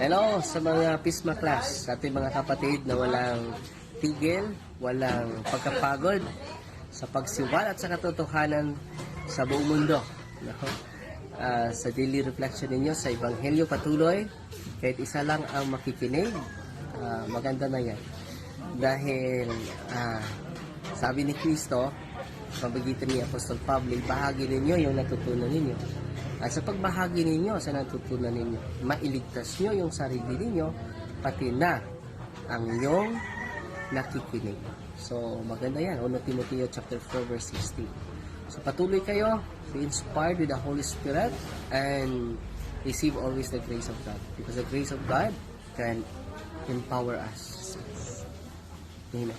Hello sa mga Pisma class, sa ating mga kapatid na walang tigil, walang pagkapagod sa pagsiwal at sa katotohanan sa buong mundo. No? Ah, sa daily reflection ninyo sa Ebanghelyo patuloy, kahit isa lang ang makikinig, ah, maganda na yan. Dahil ah, sabi ni Kristo, pabagitan ni Apostol Pablo, bahagi ninyo yung natutunan ninyo. At sa pagbahagi ninyo sa natutunan ninyo, mailigtas nyo yung sarili ninyo, pati na ang iyong nakikinig. So, maganda yan. 1 Timoteo chapter 4 verse 16. So, patuloy kayo, be inspired with the Holy Spirit, and receive always the grace of God. Because the grace of God can empower us. Amen.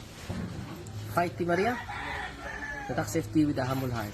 Fight, Maria. Tatak safety with a humble heart.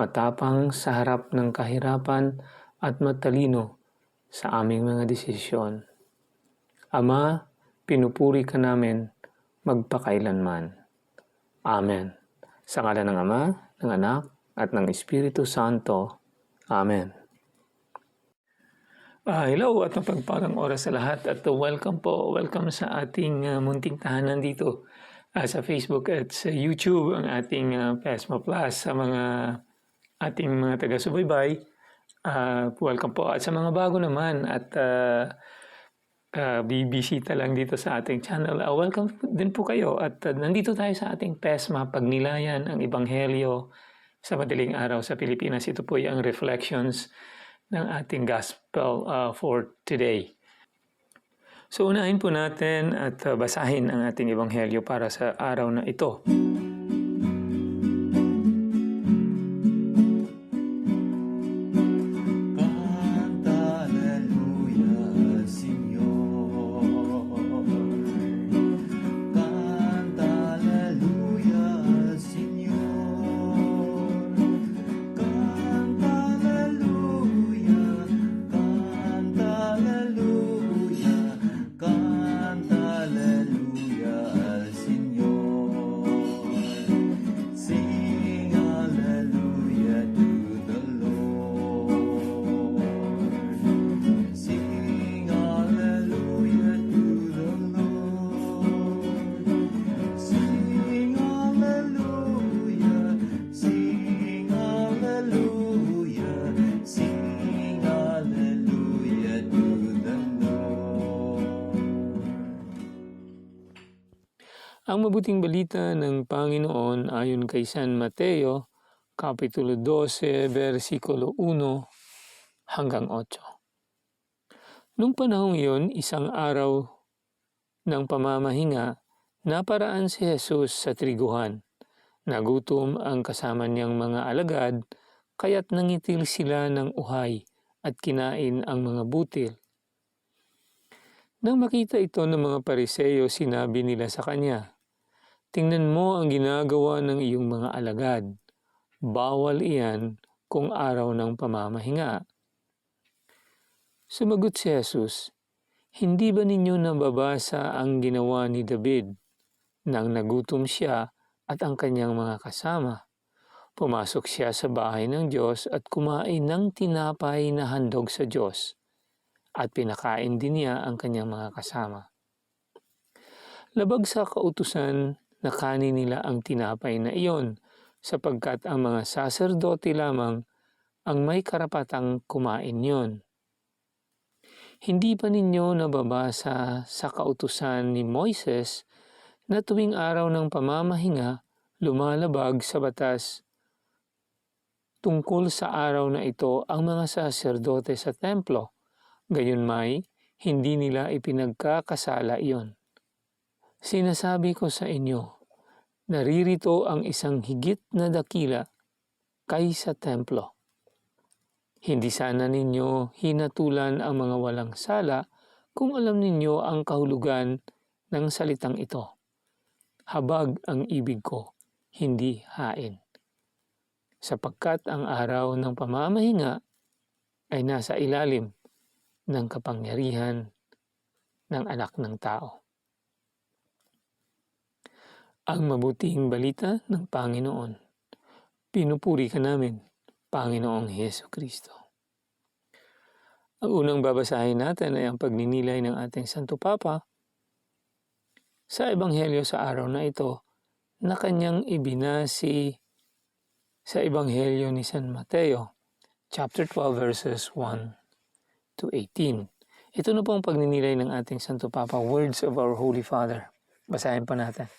matapang sa harap ng kahirapan at matalino sa aming mga desisyon. Ama, pinupuri ka namin magpakailanman. Amen. Sa ngala ng Ama, ng Anak, at ng Espiritu Santo. Amen. Ah, hello at mapagpalang oras sa lahat at uh, welcome po, welcome sa ating uh, munting tahanan dito ah, sa Facebook at sa YouTube ang ating uh, Pesma Plus sa mga ating mga taga-subaybay. Ah, welcome po. At sa mga bago naman at uh, uh, bibisita lang dito sa ating channel, ah, welcome din po kayo. At ah, nandito tayo sa ating PESMA, Pagnilayan, ang Ebanghelyo sa madaling araw sa Pilipinas. Ito po yung reflections ng ating gospel ah, for today. So unahin po natin at ah, basahin ang ating Ebanghelyo para sa araw na ito. Ang mabuting balita ng Panginoon ayon kay San Mateo, Kapitulo 12, versikulo 1 hanggang 8. Nung panahong iyon, isang araw ng pamamahinga, naparaan si Jesus sa triguhan. Nagutom ang kasama niyang mga alagad, kaya't nangitil sila ng uhay at kinain ang mga butil. Nang makita ito ng mga pariseyo, sinabi nila sa kanya, Tingnan mo ang ginagawa ng iyong mga alagad. Bawal iyan kung araw ng pamamahinga. Sumagot si Jesus, Hindi ba ninyo nababasa ang ginawa ni David nang nagutom siya at ang kanyang mga kasama? Pumasok siya sa bahay ng Diyos at kumain ng tinapay na handog sa Diyos at pinakain din niya ang kanyang mga kasama. Labag sa kautusan na kanin nila ang tinapay na iyon sapagkat ang mga saserdote lamang ang may karapatang kumain yon. Hindi pa ninyo nababasa sa kautusan ni Moises na tuwing araw ng pamamahinga lumalabag sa batas tungkol sa araw na ito ang mga saserdote sa templo. Gayunmay, hindi nila ipinagkakasala iyon. Sinasabi ko sa inyo, naririto ang isang higit na dakila kaysa templo. Hindi sana ninyo hinatulan ang mga walang sala kung alam ninyo ang kahulugan ng salitang ito. Habag ang ibig ko, hindi hain. Sapagkat ang araw ng pamamahinga ay nasa ilalim ng kapangyarihan ng anak ng tao. Ang mabuting balita ng Panginoon. Pinupuri ka namin, Panginoong Heso Kristo. Ang unang babasahin natin ay ang pagninilay ng ating Santo Papa sa Ebanghelyo sa araw na ito na kanyang ibinasi sa Ebanghelyo ni San Mateo, chapter 12 verses 1 to 18. Ito na po ang pagninilay ng ating Santo Papa, words of our Holy Father. Basahin pa natin.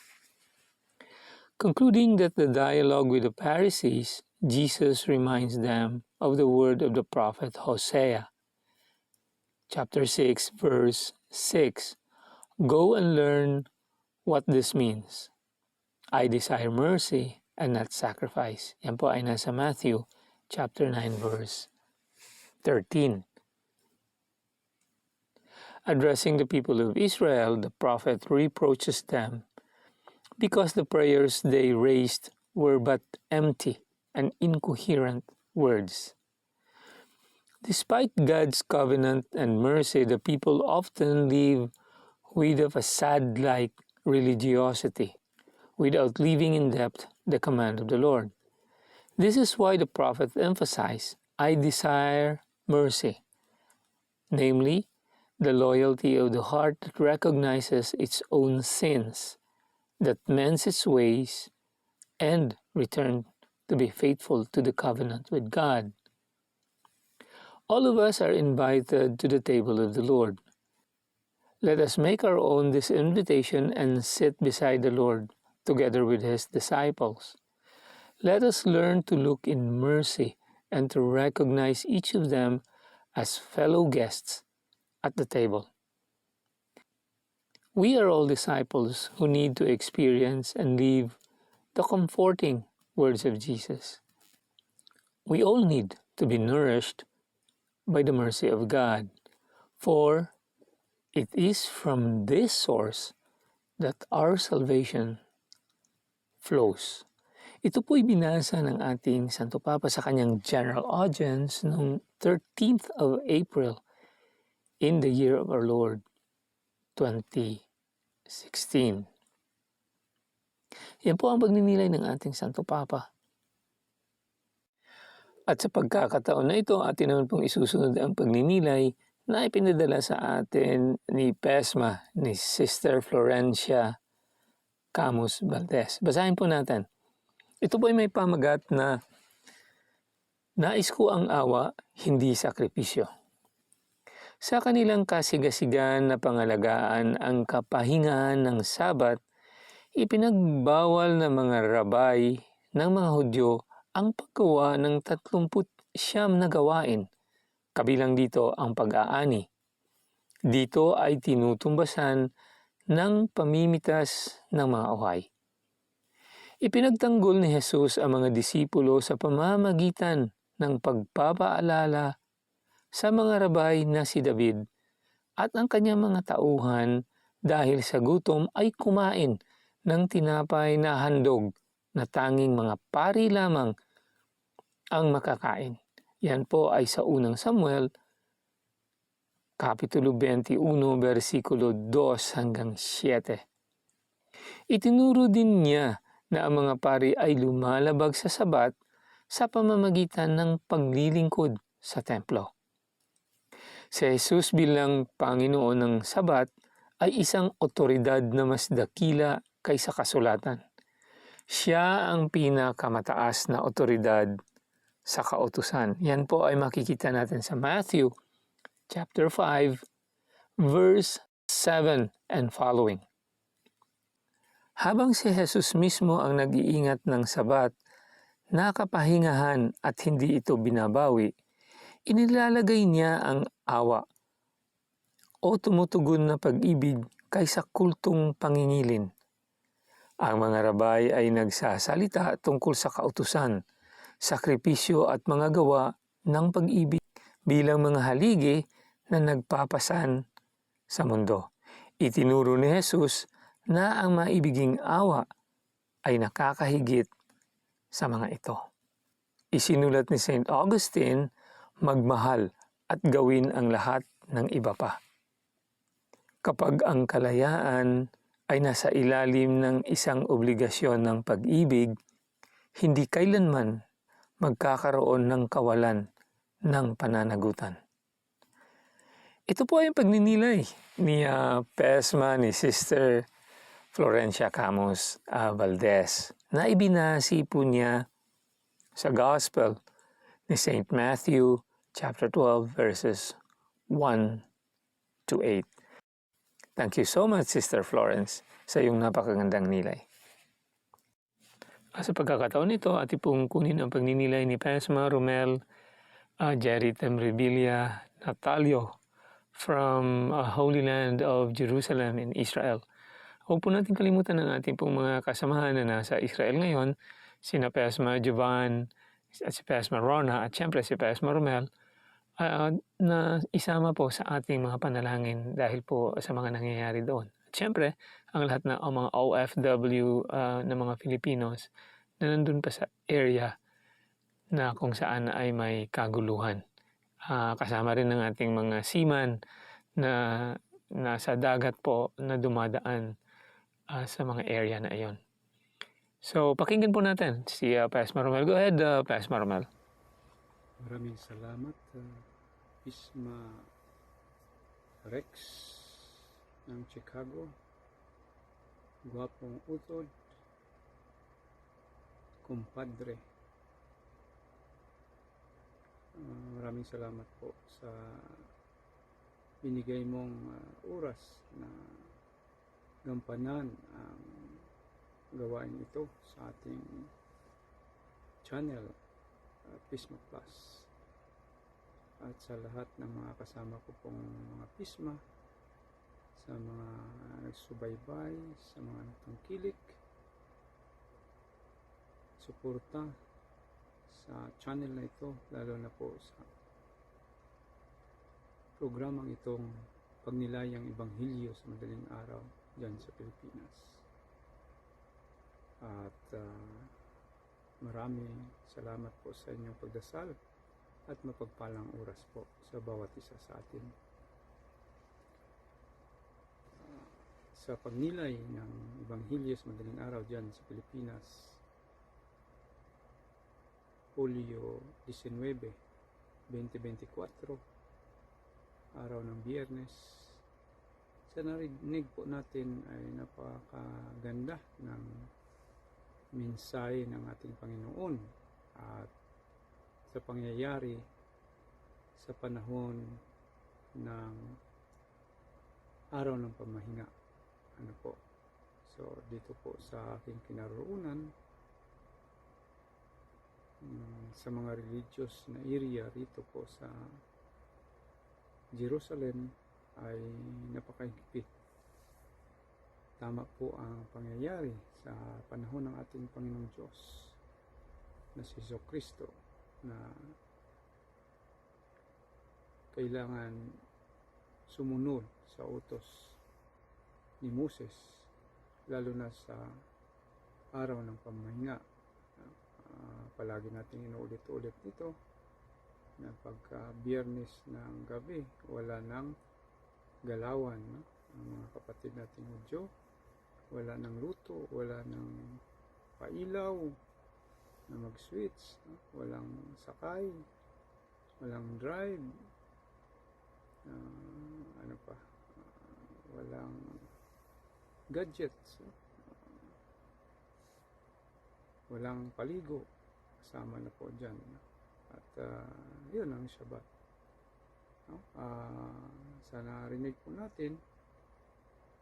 Concluding that the dialogue with the Pharisees, Jesus reminds them of the word of the prophet Hosea, chapter 6, verse 6. Go and learn what this means. I desire mercy and not sacrifice. Yan po ay nasa Matthew chapter 9, verse 13. Addressing the people of Israel, the prophet reproaches them because the prayers they raised were but empty and incoherent words. Despite God's covenant and mercy, the people often live with a sad like religiosity without living in depth the command of the Lord. This is why the prophet emphasized, I desire mercy, namely, the loyalty of the heart that recognizes its own sins, that mends its ways, and return to be faithful to the covenant with God. All of us are invited to the table of the Lord. Let us make our own this invitation and sit beside the Lord together with his disciples. Let us learn to look in mercy and to recognize each of them as fellow guests at the table. We are all disciples who need to experience and live the comforting words of Jesus. We all need to be nourished by the mercy of God, for it is from this source that our salvation flows. Ito po'y binasa ng ating Santo Papa sa kanyang general audience noong 13th of April in the year of our Lord 2016. Yan po ang pagninilay ng ating Santo Papa. At sa pagkakataon na ito, atin naman pong isusunod ang pagninilay na ipinadala sa atin ni Pesma, ni Sister Florencia Camus Valdez. Basahin po natin. Ito po ay may pamagat na nais ko ang awa, hindi sakripisyo. Sa kanilang kasigasigan na pangalagaan ang kapahingahan ng Sabat, ipinagbawal ng mga rabay ng mga Hudyo ang paggawa ng 30 siyam na gawain, kabilang dito ang pag-aani. Dito ay tinutumbasan ng pamimitas ng mga uhay. Ipinagtanggol ni Jesus ang mga disipulo sa pamamagitan ng pagpapaalala sa mga rabay na si David at ang kanyang mga tauhan dahil sa gutom ay kumain ng tinapay na handog na tanging mga pari lamang ang makakain. Yan po ay sa unang Samuel, Kapitulo 21, versikulo 2 hanggang 7. Itinuro din niya na ang mga pari ay lumalabag sa sabat sa pamamagitan ng paglilingkod sa templo. Si Jesus bilang Panginoon ng Sabat ay isang otoridad na mas dakila kaysa kasulatan. Siya ang pinakamataas na otoridad sa kautusan. Yan po ay makikita natin sa Matthew chapter 5 verse 7 and following. Habang si Jesus mismo ang nag-iingat ng sabat, nakapahingahan at hindi ito binabawi, inilalagay niya ang awa o tumutugon na pag-ibig kaysa kultong pangingilin. Ang mga rabay ay nagsasalita tungkol sa kautusan sakripisyo at mga gawa ng pag-ibig bilang mga haligi na nagpapasan sa mundo. Itinuro ni Jesus na ang maibiging awa ay nakakahigit sa mga ito. Isinulat ni St. Augustine, magmahal at gawin ang lahat ng iba pa. Kapag ang kalayaan ay nasa ilalim ng isang obligasyon ng pag-ibig, hindi kailanman magkakaroon ng kawalan ng pananagutan. Ito po ay pagninilay ni ah, Pesma ni Sister Florencia Camus ah, Valdez na ibinasi po niya sa Gospel ni St. Matthew chapter 12 verses 1 to 8. Thank you so much, Sister Florence, sa iyong napakagandang nilay. Sa pagkakataon nito, ating pong kunin ang pagninilay ni Pesma Romel, uh, Jerry Temrevilla, Natalio from uh, Holy Land of Jerusalem in Israel. Huwag po natin kalimutan ang ating pong mga kasamahan na nasa Israel ngayon, sina Pesma Jovan, at si Pesma Rona, at syempre si Pesma Romel, ah, na isama po sa ating mga panalangin dahil po sa mga nangyayari doon. At syempre, ang lahat ng mga OFW ah, na mga Filipinos na nandun pa sa area na kung saan ay may kaguluhan. Ah, kasama rin ng ating mga seaman na nasa dagat po na dumadaan ah, sa mga area na iyon. So, pakinggan po natin si uh, Pastor Romel. Go ahead, uh, Pastor Romel. Maraming salamat, uh, Isma Rex ng Chicago. Gwapong utod. Kumpadre. Uh, maraming salamat po sa binigay mong uh, oras na gampanan ang gawain ito sa ating channel uh, Pisma Plus at sa lahat ng mga kasama ko pong mga Pisma sa mga nagsubaybay sa mga natangkilik suporta sa channel na ito lalo na po sa programang itong pagnilayang ibanghilyo sa madaling araw dyan sa Pilipinas. At ah, Maraming salamat po sa inyong pagdasal at mapagpalang oras po sa bawat isa sa atin. Sa pagnilay ng Ebanghelyo sa madaling araw dyan sa Pilipinas, Hulyo 19, 2024, araw ng biyernes, sa narinig po natin ay napakaganda ng mensahe ng ating Panginoon at sa pangyayari sa panahon ng araw ng pamahinga. Ano po? So, dito po sa aking kinaroonan, mm, sa mga religious na area rito po sa Jerusalem ay napakahigpit tama po ang pangyayari sa panahon ng ating Panginoong Diyos na si Kristo na kailangan sumunod sa utos ni Moses lalo na sa araw ng pamahinga. Ah, palagi natin inuulit-ulit nito na pagka biyernes ng gabi wala nang galawan no? ang mga kapatid nating Hudyo wala nang luto, wala nang pailaw na mag-switch, no? walang sakay, walang drive, ah, ano pa, ah, walang gadgets, no? walang paligo, kasama na po dyan. no? At ah, yun ang Shabbat. No? Ah, sa narinig po natin,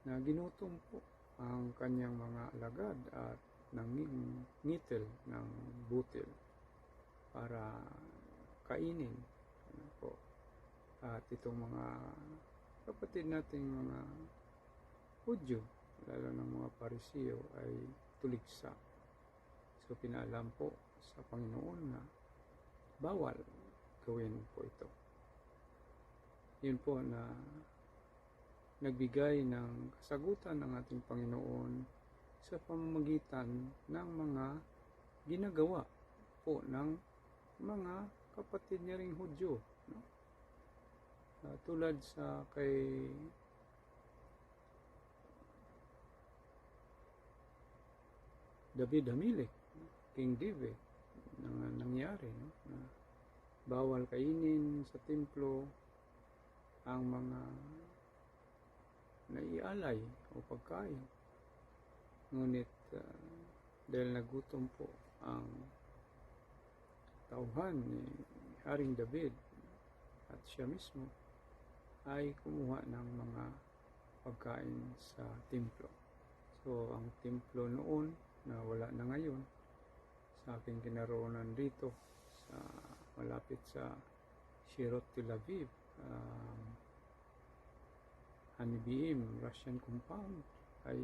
na ginutom po ang kanyang mga alagad at nanging ngitel ng butil para kainin ano po. at itong mga kapatid nating mga Hudyo lalo ng mga Parisiyo ay tuligsa so pinaalam po sa Panginoon na bawal gawin po ito. Yun po na nagbigay ng kasagutan ng ating Panginoon sa pamamagitan ng mga ginagawa po ng mga kapatid niya ring Hudyo. No? Ah, tulad sa kay David Hamilek, King David, nang nangyari no? na bawal kainin sa templo ang mga naialay o pagkain. Ngunit ah, dahil nagutom po ang tauhan ni Haring David at siya mismo ay kumuha ng mga pagkain sa templo. So, ang templo noon na wala na ngayon sa aking kinaroonan dito sa malapit sa Shirot Tel Aviv um, Hanibim Russian compound ay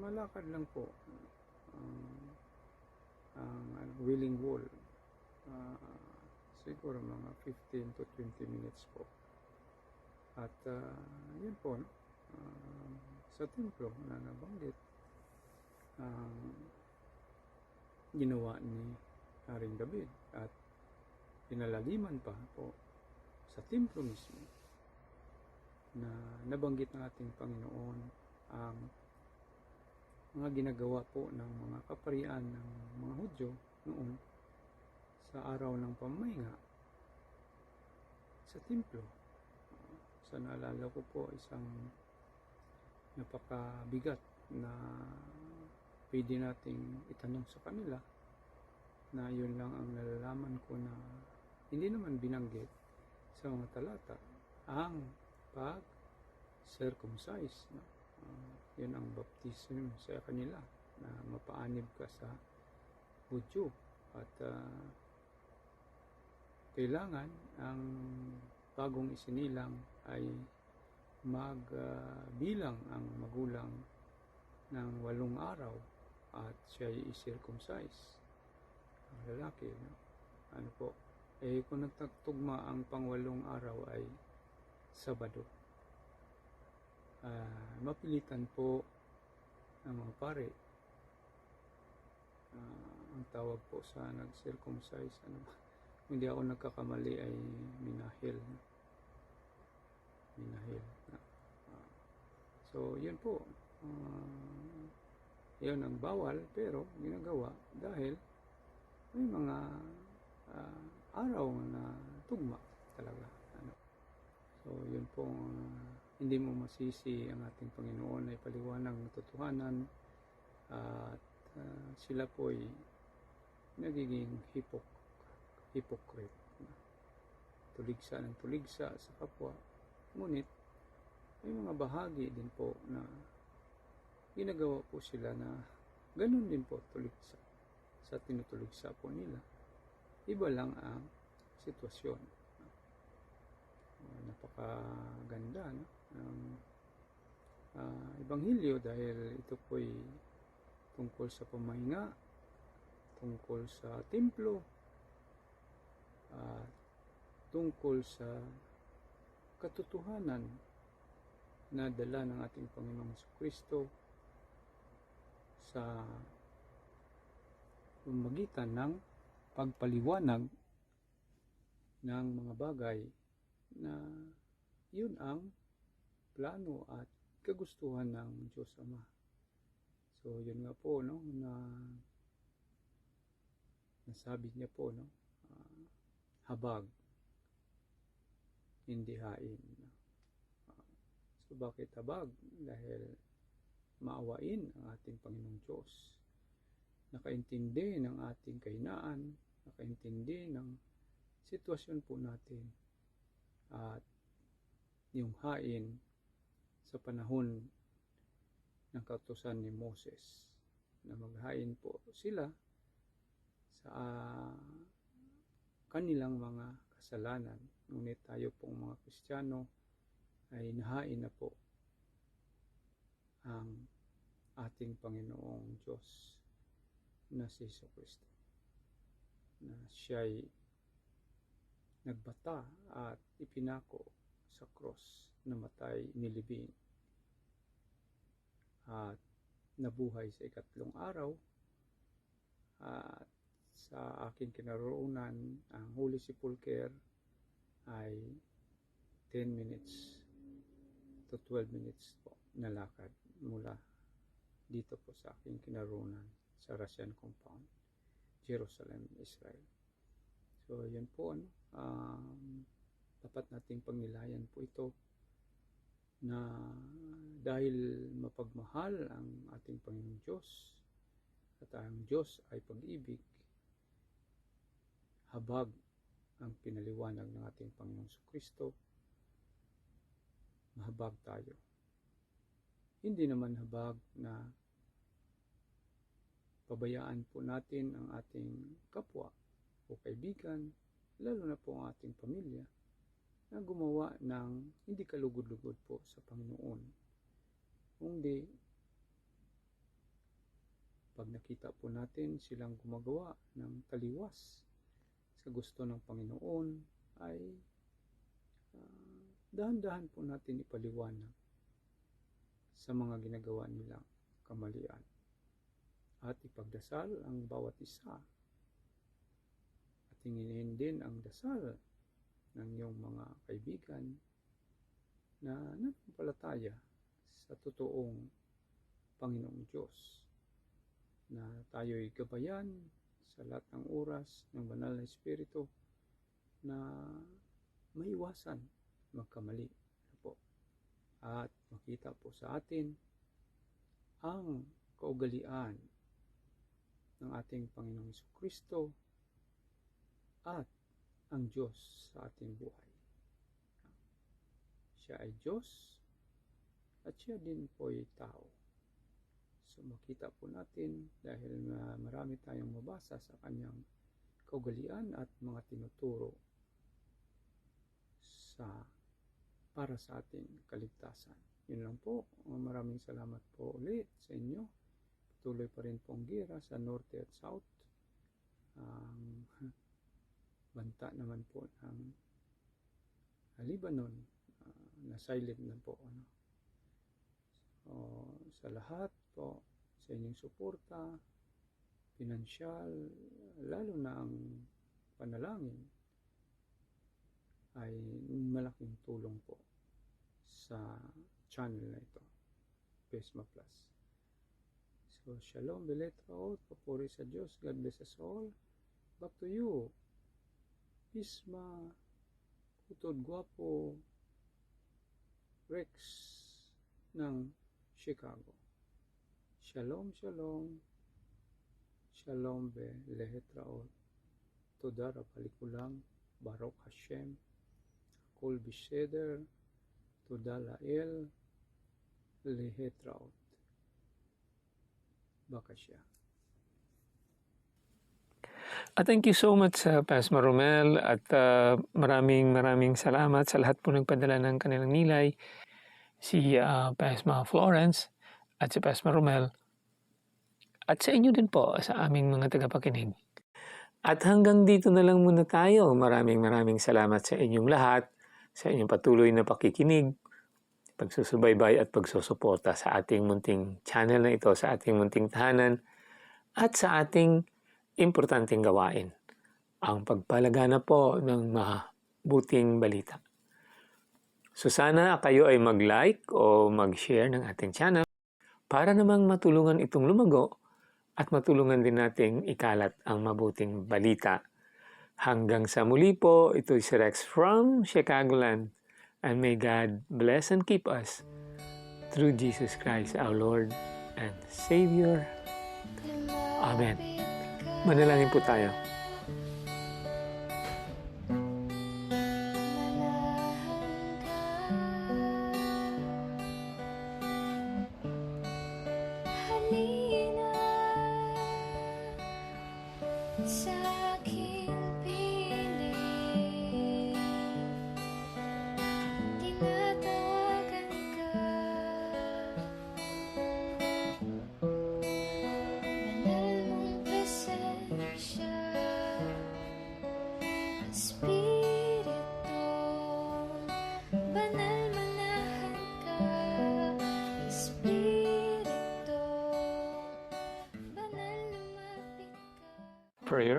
malakad lang po ang ang ano, Willing Wall Ah, siguro mga 15 to 20 minutes po at ah, yun po no? Ah, sa templo na nabanggit ang ginawa ni Haring David at pinalaliman pa po sa templo mismo na nabanggit ng ating Panginoon ang mga ginagawa po ng mga kaparian ng mga Hudyo noon sa araw ng pamahinga sa templo. Uh, Sa naalala ko po isang napakabigat na pwede nating itanong sa kanila na yun lang ang nalalaman ko na hindi naman binanggit sa mga talata ang pag circumcise no? Ah, yun ang baptism sa kanila na mapaanib ka sa Hudyo at ah, kailangan ang bagong isinilang ay magbilang ang magulang ng walong araw at siya ay i-circumcise. Ang lalaki no? ano po? Eh kung nagtagtugma ang pangwalong araw ay Sabado Ah, mapilitan po ng mga pare. Ah, ang tawag po sa nag-circumcise ano ba hindi ako nagkakamali ay minahil. Minahil Ah, so yun po. Ah, yun ang bawal pero ginagawa dahil may mga ah, araw na tugma talaga ano. So yun po ah, hindi mo masisi ang ating Panginoon ay paliwanag ng totohanan at ah, sila po ay nagiging hipok hypocrite. Tuligsa ng tuligsa sa kapwa. Ngunit may mga bahagi din po na ginagawa po sila na ganun din po tuligsa sa tinutuligsa po nila. Iba lang ang sitwasyon. Uh, napakaganda no? Ng ah, ebanghelyo dahil ito po'y tungkol sa pamahinga tungkol sa templo at tungkol sa katotohanan na dala ng ating Panginoong Kristo sa pamagitan ng pagpaliwanag ng mga bagay na yun ang plano at kagustuhan ng Diyos Ama. So yun nga po no na nasabi niya po no ah, habag hindi hain. Ah, so bakit habag? Dahil maawain ang ating Panginoong Diyos. Nakaintindi ng ating kahinaan, nakaintindi ng sitwasyon po natin at yung hain sa panahon ng kautusan ni Moses na maghain po sila sa ah, kanilang mga kasalanan. Ngunit tayo pong mga Kristiyano ay nahain na po ang ating Panginoong Diyos na si Kristo. na siya'y nagbata at ipinako sa cross na matay nilibing at nabuhay sa ikatlong araw at sa aking kinaroonan ang Holy Sepulchre ay 10 minutes to 12 minutes po na lakad mula dito po sa aking kinaroonan sa Russian compound Jerusalem, Israel. So, yun po, ano, um, dapat nating pagnilayan po ito na dahil mapagmahal ang ating Panginoong Diyos at ang Diyos ay pag-ibig, habag ang pinaliwanag ng ating Panginoong Kristo, mahabag tayo. Hindi naman habag na pabayaan po natin ang ating kapwa o kaibigan, lalo na po ang ating pamilya, na gumawa ng hindi kalugod-lugod po sa Panginoon. Kundi, pag nakita po natin silang gumagawa ng taliwas sa gusto ng Panginoon, ay ah, dahan-dahan po natin ipaliwanag sa mga ginagawa nilang kamalian at ipagdasal ang bawat isa at hinginin din ang dasal ng iyong mga kaibigan na nanampalataya sa totoong Panginoong Diyos na tayo'y gabayan sa lahat ng oras ng banal na Espiritu na maiwasan magkamali po at makita po sa atin ang kaugalian ng ating Panginoong Kristo at ang Diyos sa ating buhay. Siya ay Diyos at siya din po ay tao. So makita po natin dahil na marami tayong mabasa sa kanyang kaugalian at mga tinuturo sa para sa ating kaligtasan. Yun lang po. Maraming salamat po ulit sa inyo. Patuloy pa rin pong gira sa Norte at South. Ang banta naman po ng ah, Lebanon ah, na silent na po. Ano. So, sa lahat po, sa inyong suporta, pinansyal, lalo na ang panalangin, ay malaking tulong po sa channel na ito, Pesma Plus. So, Shalom, Beletra out, papuri sa Diyos, God bless us all. Back to you, Pisma, Kutod Guapo, Rex ng Chicago. Shalom, shalom. Shalom be lehetraot. Todara palikulang. Baruch Hashem. Kol bisheder. Todala el. Lehetraot. Bakasya. At thank you so much sa Pasma Romel at ah, maraming maraming salamat sa lahat po nagpadala ng kanilang nilay. Si ah, Pasma Florence at si Pasma Romel at sa inyo din po sa aming mga tagapakinig. At hanggang dito na lang muna tayo. Maraming maraming salamat sa inyong lahat, sa inyong patuloy na pakikinig, pagsusubaybay at pagsusuporta sa ating munting channel na ito, sa ating munting tahanan, at sa ating importanteng gawain, ang pagpalagana po ng mabuting balita. So sana kayo ay mag-like o mag-share ng ating channel para namang matulungan itong lumago at matulungan din nating ikalat ang mabuting balita. Hanggang sa muli po, ito si Rex from Chicagoland and may God bless and keep us through Jesus Christ our Lord and Savior. Amen. Manalangin po tayo.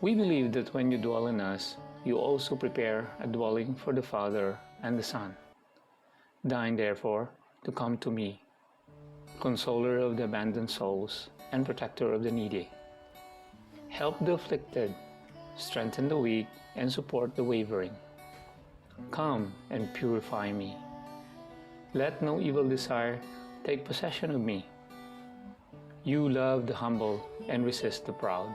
We believe that when you dwell in us, you also prepare a dwelling for the Father and the Son. Deign, therefore, to come to me, consoler of the abandoned souls and protector of the needy. Help the afflicted, strengthen the weak, and support the wavering. Come and purify me. Let no evil desire take possession of me. You love the humble and resist the proud.